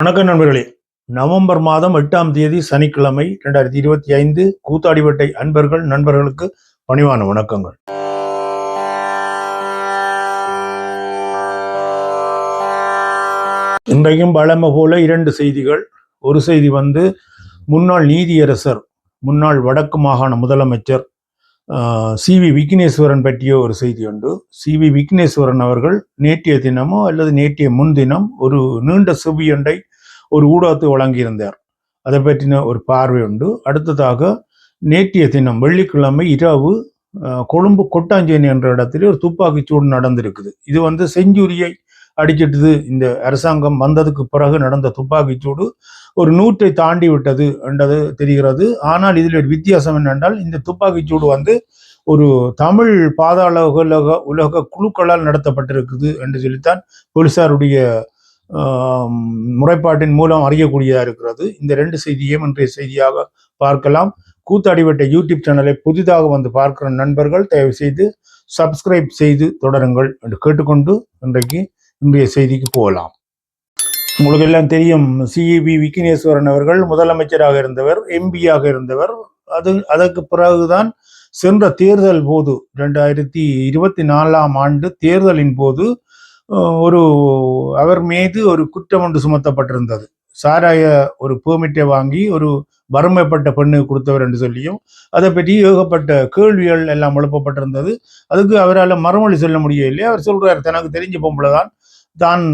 வணக்கம் நண்பர்களே. நவம்பர் மாதம் எட்டாம் தேதி சனிக்கிழமை இரண்டாயிரத்தி இருபத்தி ஐந்து கூத்தாடிவட்டை அன்பர்கள் நண்பர்களுக்கு பணிவான வணக்கங்கள். இன்றைக்கும் பழமை போல இரண்டு செய்திகள். ஒரு செய்தி வந்து முன்னாள் நீதியரசர் முன்னாள் வடக்கு மாகாண முதலமைச்சர் சி வி விக்னேஸ்வரன் பற்றிய ஒரு செய்தி உண்டு. சி வி விக்னேஸ்வரன் அவர்கள் நேற்றைய தினமோ அல்லது நேற்றைய முன்தினம் ஒரு நீண்ட செவியொன்றை ஒரு ஊடகத்தை வழங்கியிருந்தார். அதை பற்றின ஒரு பார்வை உண்டு. அடுத்ததாக நேற்றைய தினம் வெள்ளிக்கிழமை இரவு கொழும்பு கொட்டாஞ்சேனி என்ற இடத்துல ஒரு துப்பாக்கி சூடு நடந்திருக்குது. இது வந்து செஞ்சுரியை அடிச்சிட்டது. இந்த அரசாங்கம் வந்ததுக்கு பிறகு நடந்த துப்பாக்கிச் சூடு ஒரு நூற்றை தாண்டி விட்டது என்றது தெரிகிறது. ஆனால் இதில் ஒரு வித்தியாசம் என்னென்றால் இந்த துப்பாக்கிச் சூடு வந்து ஒரு தமிழ் பாதாள உலக உலக குழுக்களால் நடத்தப்பட்டிருக்குது என்று சொல்லித்தான் போலீசாருடைய முறைப்பாட்டின் மூலம் அறியக்கூடியதாக இருக்கிறது. இந்த ரெண்டு செய்தியையும் இன்றைய செய்தியாக பார்க்கலாம். கூத்தாடிவட்ட யூடியூப் சேனலை புதிதாக வந்து பார்க்கிற நண்பர்கள் தயவு செய்து சப்ஸ்கிரைப் செய்து தொடருங்கள் என்று கேட்டுக்கொண்டு இன்றைக்கு இன்றைய செய்திக்கு போகலாம். உங்களுக்கு எல்லாம் தெரியும் சிஇபி விக்னேஸ்வரன் அவர்கள் முதலமைச்சராக இருந்தவர் எம்பியாக இருந்தவர். அது அதற்கு பிறகுதான் சென்ற தேர்தல் போது ரெண்டாயிரத்தி இருபத்தி நாலாம் ஆண்டு தேர்தலின் போது ஒரு அவர் மீது ஒரு குற்றம் ஒன்று சுமத்தப்பட்டிருந்தது. சாராய ஒரு பெர்மிட்டை வாங்கி ஒரு வறுமைப்பட்ட பெண்ணு கொடுத்தவர் என்று சொல்லியும் அதை பற்றி ஏகப்பட்ட கேள்விகள் எல்லாம் எழுப்பப்பட்டிருந்தது. அதுக்கு அவரால் மறுமொழி சொல்ல முடியவில்லை. அவர் சொல்கிறார் தனக்கு தெரிஞ்ச பொம்பளை தான். தான்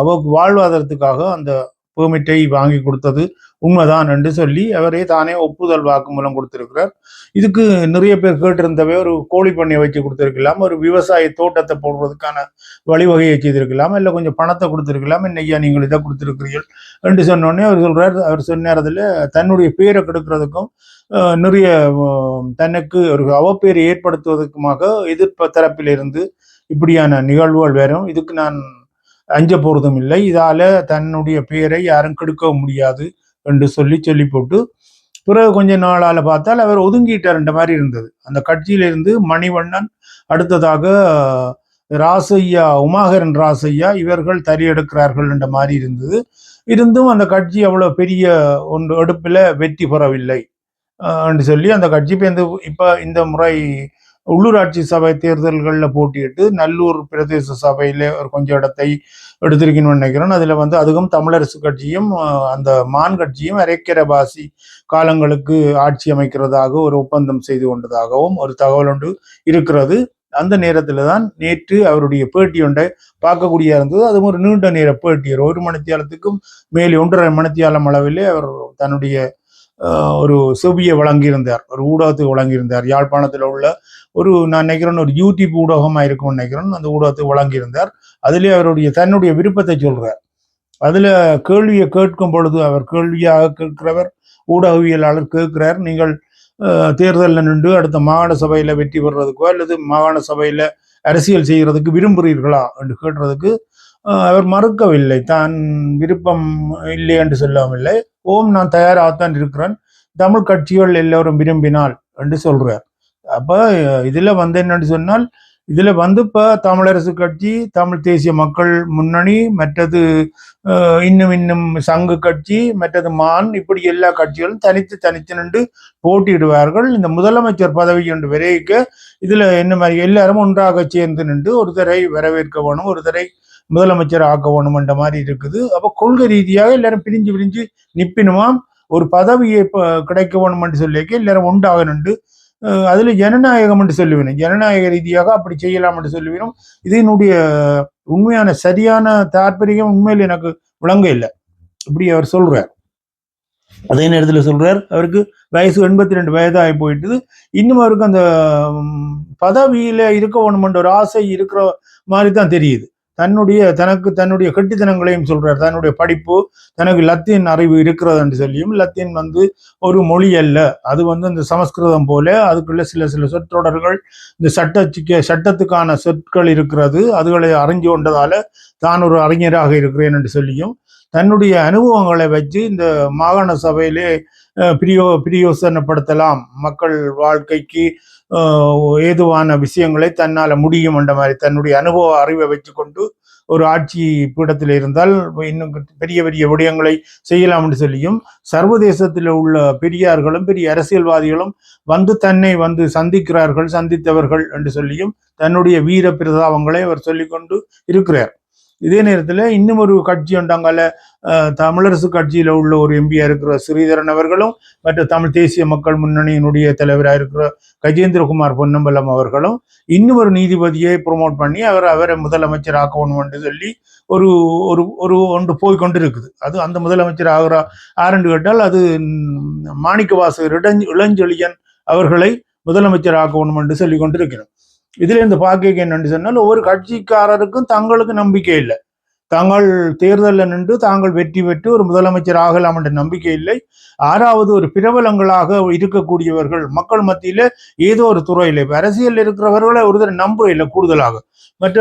அவருக்கு வாழ்வாதாரத்துக்காக அந்த பெர்மிட்டை வாங்கி கொடுத்தது உண்மைதான் என்று சொல்லி அவரே தானே ஒப்புதல் வாக்குமூலம் கொடுத்திருக்கிறார். இதுக்கு நிறைய பேர் கேட்டிருந்தவை ஒரு கோழி பண்ணையை வச்சு கொடுத்துருக்கலாம் ஒரு விவசாய தோட்டத்தை போடுறதுக்கான வழிவகையை செய்திருக்கலாம் இல்லை கொஞ்சம் பணத்தை கொடுத்துருக்கலாம் இன்னையா நீங்கள் இதை கொடுத்துருக்கிறீர்கள் என்று சொன்னோடனே அவர் சொல்றார். அவர் சொன்ன நேரத்தில் தன்னுடைய பேரை கெடுக்கிறதுக்கும் நிறைய தனக்கு ஒரு அவப்பேரை ஏற்படுத்துவதற்குமாக எதிர்ப்பு தரப்பிலிருந்து இப்படியான நிகழ்வுகள் வரும். இதுக்கு நான் அஞ்ச போறதும் இல்லை. இதால தன்னுடைய பேரை யாரும் கெடுக்கவும் முடியாது என்று சொல்லி சொல்லி போட்டு பிறகு கொஞ்ச நாளால பார்த்தால் அவர் ஒதுங்கிட்டார்ன்ற மாதிரி இருந்தது. அந்த கட்சியிலிருந்து மணிவண்ணன் அடுத்ததாக ராசையா உமாகரன் ராசையா இவர்கள் தறியெடுக்கிறார்கள் என்ற மாதிரி இருந்தது. இருந்தும் அந்த கட்சி அவ்வளோ பெரிய ஒன்று எடுப்பில் வெற்றி பெறவில்லை. என்று சொல்லி அந்த கட்சி இப்போ இந்த இப்போ இந்த முறை உள்ளூராட்சி சபை தேர்தல்களில் போட்டியிட்டு நல்லூர் பிரதேச சபையில ஒரு கொஞ்சம் இடத்தை எடுத்திருக்கணும்னு நினைக்கிறேன். அதில் வந்து அதுவும் தமிழரசு கட்சியும் அந்த மான் கட்சியும் அரைக்கர காலங்களுக்கு ஆட்சி அமைக்கிறதாக ஒரு ஒப்பந்தம் செய்து கொண்டதாகவும் ஒரு தகவல் ஒன்று இருக்கிறது. அந்த நேரத்தில் தான் நேற்று அவருடைய பேட்டி ஒன்றை பார்க்கக்கூடிய இருந்தது. அதுவும் ஒரு நீண்ட நேர பேட்டி. ஒரு ஒரு மணித்தியாலத்துக்கும் மேலே ஒன்றரை மணித்தியாலம் அளவிலே அவர் தன்னுடைய ஒரு செவியை வழங்கியிருந்தார் ஒரு ஊடகத்துக்கு வழங்கியிருந்தார். யாழ்ப்பாணத்தில் உள்ள ஒரு நான் நினைக்கிறேன் ஒரு யூடியூப் ஊடகமாக இருக்கும்னு நினைக்கிறேன். அந்த ஊடகத்துக்கு வழங்கியிருந்தார். அதிலே அவருடைய தன்னுடைய விருப்பத்தை சொல்றார். அதுல கேள்வியை கேட்கும் பொழுது அவர் கேள்வியாக கேட்கிறவர் ஊடகவியலாளர் கேட்கிறார். நீங்கள் தேர்தலில் நின்று அடுத்த மாகாண சபையில் வெற்றி பெறுறதுக்கோ அல்லது மாகாண சபையில் அரசியல் செய்யறதுக்கு விரும்புகிறீர்களா என்று கேட்டுறதுக்கு அவர் மறுக்கவில்லை. தான் விருப்பம் இல்லை என்று சொல்லவில்லை ஓம் நான் தயாராகத்தான் இருக்கிறேன். தமிழ் கட்சிகள் எல்லோரும் விரும்பினால் என்று சொல்றார். அப்ப இதில் இதுல வந்து என்னன்னு சொன்னால் இதில் வந்து இப்போ தமிழரசு கட்சி தமிழ் தேசிய மக்கள் முன்னணி மற்றது இன்னும் இன்னும் சங்கு கட்சி மற்றது மான் இப்படி எல்லா கட்சிகளும் தனித்து தனித்து நின்று போட்டியிடுவார்கள். இந்த முதலமைச்சர் பதவி என்று விரைவிக்க இதில் என்ன மாதிரி எல்லாரும் ஒன்றாக சேர்ந்து நின்று ஒரு தரை வரவேற்க வேணும் ஒரு தரை முதலமைச்சர் ஆக்க வேணும்ன்ற மாதிரி இருக்குது. அப்போ கொள்கை ரீதியாக எல்லாரும் பிரிஞ்சு பிரிஞ்சு நிப்பினுமாம். ஒரு பதவியை இப்போ கிடைக்க வேணும் என்று சொல்லிக்க எல்லாரும் ஒன்றாக நின்று அதுல ஜனநாயகம் என்று சொல்லுவேன். ஜனநாயக ரீதியாக அப்படி செய்யலாம் என்று சொல்லுவேனும். இதனுடைய உண்மையான சரியான தாற்பயம் உண்மையில் எனக்கு விளங்க இல்லை. இப்படி அவர் சொல்றார். அதே நேரத்தில் சொல்றார் அவருக்கு வயசு எண்பத்தி ரெண்டு வயதாகி போயிட்டுது. இன்னும் அவருக்கு அந்த பதவியில இருக்க வேணுமென்ற ஒரு ஆசை இருக்கிற மாதிரி தான் தெரியுது. தன்னுடைய தனக்கு தன்னுடைய கெட்டித்தனங்களையும் சொல்றார். தன்னுடைய படிப்பு தனக்கு லத்தீன் அறிவு இருக்கிறது என்று சொல்லியும் லத்தீன் வந்து ஒரு மொழி அல்ல. அது வந்து இந்த சமஸ்கிருதம் போல அதுக்குள்ள சில சில சொற்றொடர்கள் இந்த சட்டத்துக்கு சட்டத்துக்கான சொற்கள் இருக்கிறது. அதுகளை அறிஞ்சு கொண்டதால தான் ஒரு அறிஞராக இருக்கிறேன் என்று சொல்லியும் தன்னுடைய அனுபவங்களை வச்சு இந்த மாகாண சபையிலே பிரியோ பிரியோசனப்படுத்தலாம். மக்கள் வாழ்க்கைக்கு ஏதுவான விஷயங்களை தன்னால் முடியும் என்ற மாதிரி தன்னுடைய அனுபவ அறிவை வச்சுக்கொண்டு ஒரு ஆட்சி பீடத்தில் இருந்தால் இன்னும் பெரிய பெரிய விடயங்களை செய்யலாம் என்று சொல்லியும் சர்வதேசத்தில் உள்ள பெரியார்களும் பெரிய அரசியல்வாதிகளும் வந்து தன்னை வந்து சந்திக்கிறார்கள் சந்தித்தவர்கள் என்று சொல்லியும் தன்னுடைய வீர பிரதாபங்களை அவர் சொல்லிக்கொண்டு இருக்கிறார். இதே நேரத்தில் இன்னும் ஒரு கட்சி உண்டாங்கால தமிழரசு கட்சியில உள்ள ஒரு எம்பியா இருக்கிற ஸ்ரீதரன் அவர்களும் மற்ற தமிழ் தேசிய மக்கள் முன்னணியினுடைய தலைவராக இருக்கிற கஜேந்திரகுமார் பொன்னம்பலம் அவர்களும் இன்னும் ஒரு நீதிபதியை ப்ரொமோட் பண்ணி அவர் அவரை முதலமைச்சர் ஆக்கணும் என்று சொல்லி ஒரு ஒரு ஒரு ஒன்று போய் கொண்டிருக்குது. அது அந்த முதலமைச்சர் ஆகிற ஆரண்டு கேட்டால் அது மாணிக்கவாசகர் இளஞ்ச அவர்களை முதலமைச்சர் ஆக்கணும் என்று சொல்லி கொண்டிருக்கிறோம். இதுலேருந்து பார்க்க என்னன்னு சொன்னால் ஒவ்வொரு கட்சிக்காரருக்கும் தங்களுக்கு நம்பிக்கை இல்லை. தாங்கள் தேர்தலில் நின்று தாங்கள் வெற்றி பெற்று ஒரு முதலமைச்சர் ஆகலாம் என்ற நம்பிக்கை இல்லை. ஆறாவது ஒரு பிரபலங்களாக இருக்கக்கூடியவர்கள் மக்கள் மத்தியில் ஏதோ ஒரு துறையில் இப்போ அரசியல் இருக்கிறவர்களை ஒருத்தர் நம்ப இல்லை கூடுதலாக. மற்ற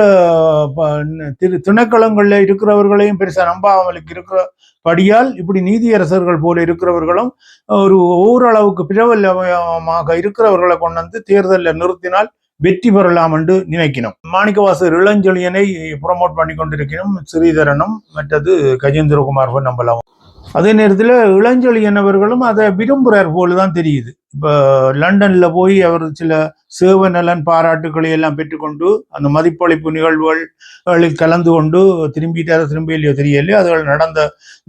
ப- திரு திணைக்களங்களில் இருக்கிறவர்களையும் பெருசாக நம்பாமலுக்கு இருக்கிற படியால் இப்படி நீதியரசர்கள் போல இருக்கிறவர்களும் ஒரு ஓரளவுக்கு பிரபலமாக இருக்கிறவர்களை கொண்டு வந்து தேர்தலில் நிறுத்தினால் வெற்றி பெறலாம் என்று நினைக்கணும். மாணிக்கவாசர் இளஞ்செழியனை ப்ரொமோட் பண்ணி கொண்டிருக்கணும் ஸ்ரீதரனும் மற்றது கஜேந்திரகுமார் நம்பலாம் அதே நேரத்தில் இளஞ்செழியன் அவர்களும் அதை விரும்புகிறார் போல தான் தெரியுது. இப்போ லண்டன்ல போய் அவர் சில சேவ நலன் பாராட்டுக்களை எல்லாம் பெற்றுக்கொண்டு அந்த மதிப்பளிப்பு நிகழ்வுகளில் கலந்து கொண்டு திரும்பிட்டார திரும்ப இல்லையோ தெரியலையோ. அதுகள் நடந்த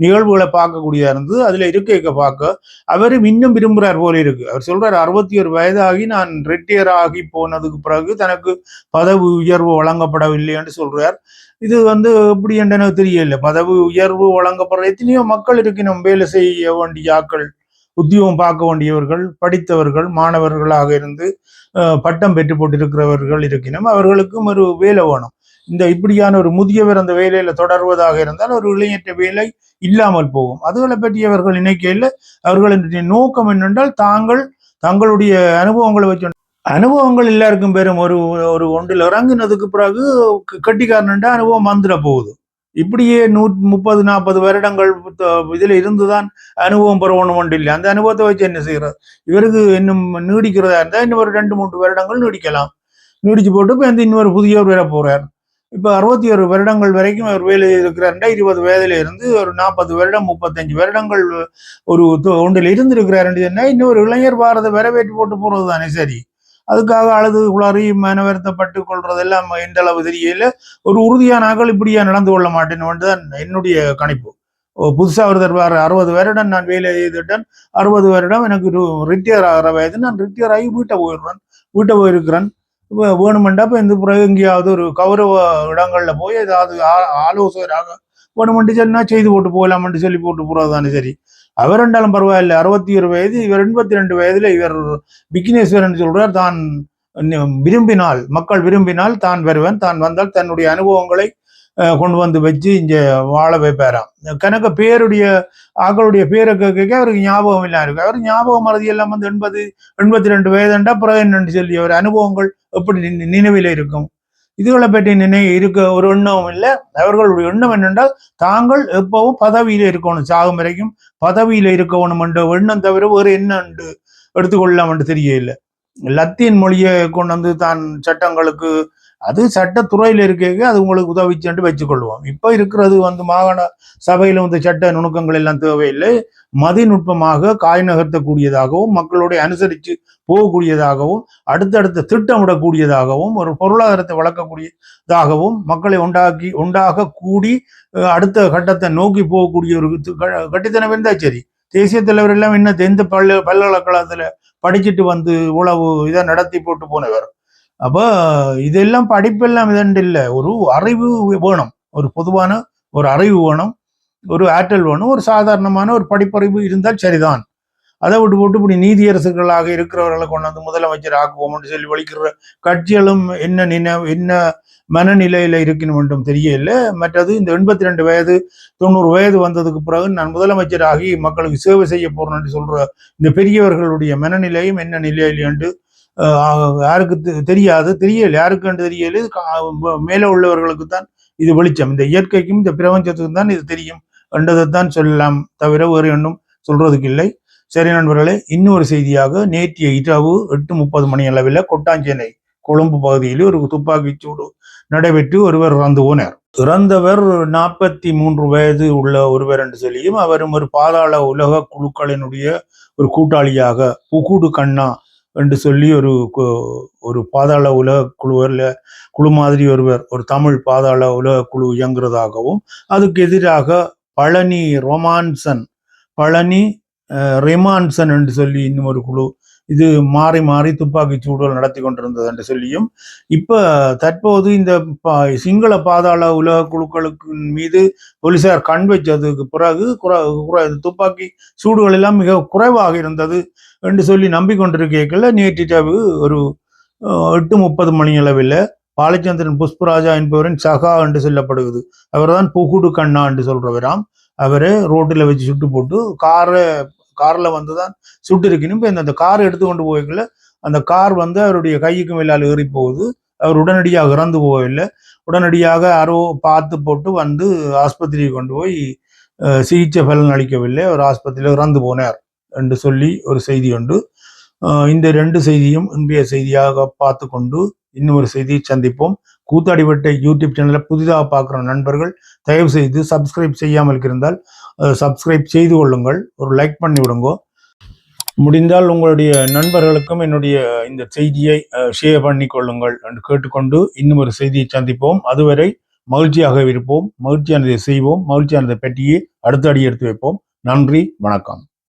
நிகழ்வுகளை பார்க்கக்கூடியதா இருந்தது. அதுல இருக்க பார்க்க அவரும் இன்னும் விரும்புகிறார் போல இருக்கு. அவர் சொல்கிறார் அறுபத்தி ஒரு வயதாகி நான் ரிட்டையர் ஆகி போனதுக்கு பிறகு தனக்கு பதவி உயர்வு வழங்கப்படவில்லை என்று சொல்றார். இது வந்து எப்படி என்றனோ தெரியல. பதவி உயர்வு வழங்கப்படுற எத்தனையோ மக்கள் இருக்கணும் வேலை செய்ய வேண்டிய ஆக்கள் உத்தியோகம் பார்க்க வேண்டியவர்கள் படித்தவர்கள் மாணவர்களாக இருந்து பட்டம் பெற்று போட்டிருக்கிறவர்கள் இருக்கணும் அவர்களுக்கும் ஒரு வேலை வேணும். இந்த இப்படியான ஒரு முதியவர் அந்த வேலையில தொடர்வதாக இருந்தால் ஒரு இளைஞற்ற வேலை இல்லாமல் போகும். அதுகளை பற்றி அவர்கள் நினைக்கையில் அவர்களின் நோக்கம் என்னென்றால் தாங்கள் தங்களுடைய அனுபவங்களை வச்சு அனுபவங்கள் எல்லாருக்கும் பெரும் ஒரு ஒரு ஒன்றில் இறங்கினதுக்கு பிறகு கட்டிக்காரன்டா அனுபவம் வந்துட போகுது. இப்படியே நூற் முப்பது நாற்பது வருடங்கள் இதில் இதுல இருந்துதான் அனுபவம் பெறணும் ஒன்று இல்லை. அந்த அனுபவத்தை வச்சு என்ன செய்யறது இவருக்கு இன்னும் நீடிக்கிறதா இருந்தா இன்னும் ஒரு ரெண்டு மூன்று வருடங்கள் நீடிக்கலாம். நீடிச்சு போட்டு இப்போ இந்த இன்னொரு புதியவர் வேற போகிறார் இப்போ அறுபத்தி ஒரு வருடங்கள் வரைக்கும் அவர் வேலை இருக்கிறாருண்டா இருபது வயதுல இருந்து ஒரு நாற்பது வருடம் முப்பத்தஞ்சு வருடங்கள் ஒரு ஒன்றில் இருந்திருக்கிறாருன்னு என்ன இன்னொரு இளைஞர் பாரத வரவேற்று போட்டு போறது தானே சரி. அதுக்காக அழுது குளறி மனவருத்தப்பட்டு கொள்றதெல்லாம் எந்த அளவு தெரியல. ஒரு உறுதியான ஆக்கள் இப்படியா நடந்து கொள்ள மாட்டேன்னு தான் என்னுடைய கணிப்பு. புதுசா ஒருத்தர் வேற அறுபது வருடம் நான் வேலை செய்துட்டேன் அறுபது வருடம் எனக்கு ரிட்டையர் ஆகிற வயது. நான் ரிட்டையர் ஆகி வீட்டை போயிடுறேன். வீட்டை போயிருக்கிறேன். இப்போ வேணுமெண்டா இப்போ இந்த பிறகு எங்கேயாவது ஒரு கௌரவ இடங்கள்ல போய் ஏதாவது ஆ- ஆலோசகராக வேணுமெண்டு சொன்னா செய்து போட்டு போகலாமென்று சொல்லி போட்டு போறது தானே சரி. அவர் ரெண்டாலும் பரவாயில்ல. அறுபத்தி ஒரு வயது இவர் எண்பத்தி ரெண்டு வயதுல இவர் விக்னேஸ்வரன் சொல்றார் தான் விரும்பினால் மக்கள் விரும்பினால் தான் வருவன். தான் வந்தால் தன்னுடைய அனுபவங்களை கொண்டு வந்து வச்சு இங்க வாழ வைப்பாராம். கணக்க பேருடைய ஆக்களுடைய பேரை கேட்க அவருக்கு ஞாபகம் இல்லா இருக்கு? அவர் ஞாபகம் மறதி எல்லாம் வந்து எண்பது எண்பத்தி ரெண்டு வயதுண்டா பிறகு என்னன்னு சொல்லி அவர் அனுபவங்கள் எப்படி நினைவில் இருக்கும்? இதுகளை பற்றி நினை இருக்க ஒரு எண்ணமும் இல்லை. அவர்களுடைய எண்ணம் என்னென்றால் தாங்கள் எப்பவும் பதவியில் இருக்கணும் சாகும் வரைக்கும் பதவியில் இருக்கணும் என்ற எண்ணம் தவிர வேறு என்ன எடுத்துக்கொள்ளலாம் என்று தெரியல லத்தீன் மொழியை கொண்டு வந்து தான் சட்டங்களுக்கு அது சட்டத்துறையில் இருக்க அது உங்களுக்கு உதவிச்சுட்டு வச்சுக்கொள்வோம். இப்போ இருக்கிறது வந்து மாகாண சபையில் வந்து சட்ட நுணுக்கங்கள் எல்லாம் தேவையில்லை. மதிநுட்பமாக காய் நகர்த்தக்கூடியதாகவும் மக்களோட அனுசரித்து போகக்கூடியதாகவும் அடுத்தடுத்த திட்டமிடக்கூடியதாகவும் ஒரு பொருளாதாரத்தை வளர்க்கக்கூடியதாகவும் மக்களை உண்டாக்கி உண்டாக கூடி அடுத்த கட்டத்தை நோக்கி போகக்கூடிய ஒரு கட்டித்தனம் இருந்தால் சரி. தேசிய தலைவர் எல்லாம் என்ன எந்த பல்ல பல்கலைக்கழகத்தில் படிச்சுட்டு வந்து இவ்வளவு இதை நடத்தி போட்டு போனவர். அப்போ இதெல்லாம் படிப்பெல்லாம் இதண்டு இல்லை. ஒரு அறிவு வேணும். ஒரு பொதுவான ஒரு அறிவு வேணும். ஒரு ஆற்றல் வேணும். ஒரு சாதாரணமான ஒரு படிப்பறிவு இருந்தால் சரிதான். அதை விட்டு போட்டு இப்படி நீதியரசுகளாக இருக்கிறவர்களை கொண்டு வந்து முதலமைச்சர் ஆக்குவோம்னு சொல்லி வலிக்கிற கட்சிகளும் என்ன நினை என்ன மனநிலையில இருக்கணும் என்றும் தெரியல மற்றது இந்த எண்பத்தி ரெண்டு வயது தொண்ணூறு வயது வந்ததுக்கு பிறகு நான் முதலமைச்சர் ஆகி மக்களுக்கு சேவை செய்ய என்று சொல்ற இந்த பெரியவர்களுடைய மனநிலையும் என்ன நிலையில் என்று ஆஹ், யாருக்கு தெ- தெரியாது. தெரியல யாருக்குன்னு தெரியல கா- மேலே உள்ளவர்களுக்கு தான் இது வெளிச்சம். இந்த இயற்கைக்கும் இந்த பிரபஞ்சத்துக்கும் தான் இது தெரியும் என்றதை தான் சொல்லலாம் தவிர வேறு ஒன்றும் சொல்றதுக்கு இல்லை. சரி நண்பர்களே இன்னொரு செய்தியாக நேற்றைய இரவு எட்டு முப்பது மணி அளவில் கொட்டாஞ்சேனை கொழும்பு பகுதியில் ஒரு துப்பாக்கி சூடு நடைபெற்று ஒருவர் இறந்து போனார். இறந்தவர் நாற்பத்தி மூன்று வயது உள்ள ஒருவர் என்று சொல்லியும் அவரும் ஒரு பாதாள உலக குழுக்களினுடைய ஒரு கூட்டாளியாக புகுடு கண்ணா என்று சொல்லி ஒரு கு- ஒரு பாதாள உலக குழுவில் குழு மாதிரி ஒருவர் ஒரு தமிழ் பாதாள உலக குழு இயங்குறதாகவும் அதுக்கு எதிராக பழனி ரொமான்சன் பழனி ரிமான்சன் என்று சொல்லி இன்னும் ஒரு குழு இது மாறி மாறி துப்பாக்கி சூடுகள் நடத்தி கொண்டிருந்தது என்று சொல்லியும் இப்ப தற்போது இந்த பா- சிங்கள பாதாள உலக குழுக்களுக்கு மீது போலீசார் கண் வச்சதுக்கு பிறகு குறை துப்பாக்கி சூடுகள் எல்லாம் மிக குறைவாக இருந்தது என்று சொல்லி நம்பிக்கொண்டிருக்கல நேற்றிரவு ஒரு எட்டு முப்பது மணி அளவில் பாலச்சந்திரன் புஷ்பராஜா என்பவரின் சகா என்று சொல்லப்படுகிறது. அவர்தான் புகுடு கண்ணா என்று சொல்றவராம். அவரை ரோட்டில் வச்சு சுட்டு போட்டு காரை கார்ல வந்து தான் சுட்டு இருக்கணும் இப்போ அந்த கார் எடுத்து கொண்டு அந்த கார் வந்து அவருடைய கைக்கு மேலால் ஏறி போகுது அவர் உடனடியாக இறந்து போகவில்லை. உடனடியாக யாரோ பார்த்து போட்டு வந்து ஆஸ்பத்திரிக்கு கொண்டு போய் சிகிச்சை பலன் அளிக்கவில்லை. அவர் ஆஸ்பத்திரியில் இறந்து போனார் என்று சொல்லி ஒரு செய்தி உண்டு. இந்த ரெண்டு செய்தியும் இன்றைய செய்தியாக பார்த்து கொண்டு இன்னும் ஒரு செய்தியை சந்திப்போம். கூத்தாடிவட்டை யூடியூப் சேனலை புதிதாக பார்க்குற நண்பர்கள் தயவு செய்து சப்ஸ்கிரைப் செய்யாமல் இருந்தால் சப்ஸ்கிரைப் செய்து கொள்ளுங்கள். ஒரு லைக் பண்ணி விடுங்கோ. முடிந்தால் உங்களுடைய நண்பர்களுக்கும் என்னுடைய இந்த செய்தியை ஷேர் பண்ணி கொள்ளுங்கள் என்று கேட்டுக்கொண்டு இன்னும் ஒரு செய்தியை சந்திப்போம். அதுவரை மகிழ்ச்சியாக இருப்போம். மகிழ்ச்சியானதை செய்வோம். மகிழ்ச்சியானதை பற்றியே அடுத்த அடி எடுத்து வைப்போம். நன்றி. வணக்கம்.